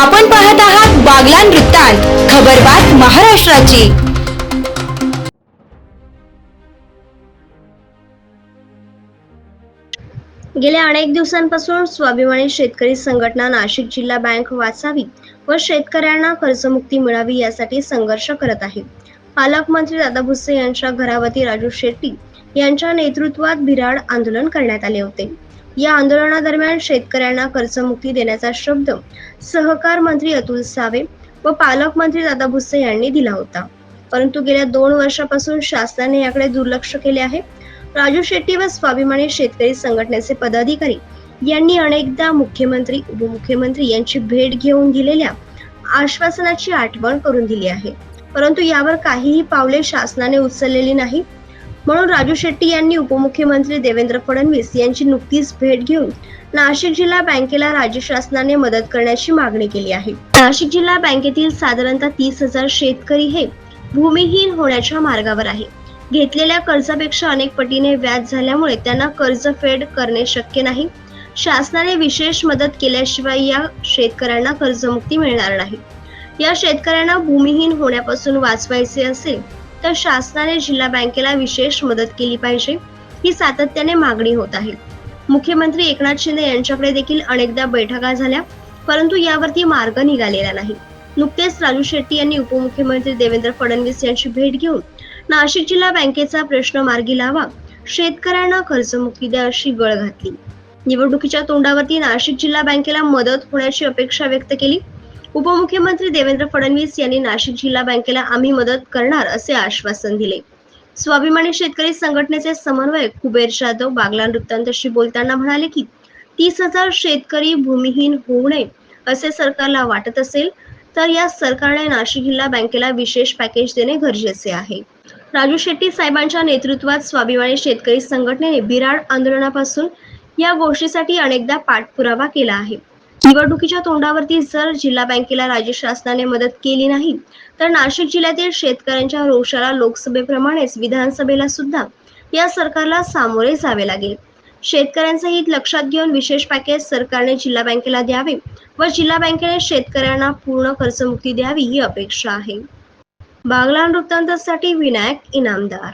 आपण पाहत आहात बागलान वृत्तांत खबरबात महाराष्ट्राची. गेल्या अनेक दिवसांपासून स्वाभिमानी शेतकरी संघटना नाशिक जिल्हा बँक वाचावी व शेतकऱ्यांना कर्जमुक्ती मिळावी यासाठी संघर्ष करत आहे. पालकमंत्री दादा भुसे यांच्या घरावती राजू शेट्टी यांच्या नेतृत्वात बिराड आंदोलन करण्यात आले होते. या आंदोलनादरम्यान शेतकऱ्यांना कर्जमुक्ती देण्याचा शब्द सहकार मंत्री अतुल सावे व पालकमंत्री दादा भुसे यांनी दिला होता. परंतु गेल्या दोन वर्षापासून शासनाने याकडे दुर्लक्ष केले आहे. राजू शेट्टी व स्वाभिमानी शेतकरी संघटनेचे पदाधिकारी यांनी अनेकदा मुख्यमंत्री उपमुख्यमंत्री यांची भेट घेऊन दिलेल्या आश्वासनाची आठवण करून दिली आहे. परंतु यावर काहीही पावले शासनाने उचललेली नाही. म्हणून राजू शेट्टी यांनी उपमुख्यमंत्री देवेंद्र फडणवीस यांची नुकतीच भेट घेऊन नाशिक जिल्हा बँकेला राज्य शासनाने मदत करण्याची मागणी केली आहे. नाशिक जिल्हा बँकेतील साधारणतः तीस हजार शेतकरी हे भूमिहीन होण्याच्या मार्गावर आहे. घेतलेल्या कर्जापेक्षा अनेक पटीने व्याज झाल्यामुळे त्यांना कर्ज फेड करणे शक्य नाही. शासनाने विशेष मदत केल्याशिवाय या शेतकऱ्यांना कर्जमुक्ती मिळणार नाही. या शेतकऱ्यांना भूमिहीन होण्यापासून वाचवायचे असेल तर शासनाने जिल्हा बँकेला विशेष मदत केली पाहिजे ही सातत्याने मागणी होत आहे. मुख्यमंत्री एकनाथ शिंदे यांच्याकडे देखील अनेकदा बैठका झाल्या परंतु यावरती मार्ग निघालेला नाही. नुकतेच राजू शेट्टी यांनी उपमुख्यमंत्री देवेंद्र फडणवीस यांची भेट घेऊन नाशिक जिल्हा बँकेचा प्रश्न मार्गी लावा शेतकऱ्यांना कर्जमुक्ती द्या अशी गळ घातली. निवडणुकीच्या तोंडावरती नाशिक जिल्हा बँकेला मदत होण्याची अपेक्षा व्यक्त केली उपमुख्यमंत्री देवेंद्र फडणवीस यांनी नाशिक जिल्हा बँकेला आम्ही मदत करणार असे आश्वासन दिले. स्वाभिमानी शेतकरी संघटनेचे समन्वयक कुबेर जाधव बागलान वृत्तांतशी बोलताना म्हणाले की तीस हजार शेतकरी भूमिहीन होऊ नये असे सरकारला वाटत असेल तर या सरकारने नाशिक जिल्हा बँकेला विशेष पॅकेज देणे गरजेचे आहे. राजू शेट्टी साहेबांच्या नेतृत्वात स्वाभिमानी शेतकरी संघटनेने बिराड आंदोलनापासून या गोष्टीसाठी अनेकदा पाठपुरावा केला आहे. निवडणुकीच्या तोंडावरती जर जिल्हा बँकेला राज्य शासनाने मदत केली नाही तर नाशिक जिल्ह्यातील शेतकऱ्यांच्या रोषाला लोकसभेप्रमाणेच विधानसभेला सुद्धा या सरकारला सामोरे जावे लागेल. शेतकऱ्यांचं हित लक्षात घेऊन विशेष पॅकेज सरकारने जिल्हा बँकेला द्यावे व जिल्हा बँकेने शेतकऱ्यांना पूर्ण कर्जमुक्ती द्यावी ही अपेक्षा आहे. बागलान वृत्तांतासाठी विनायक इनामदार.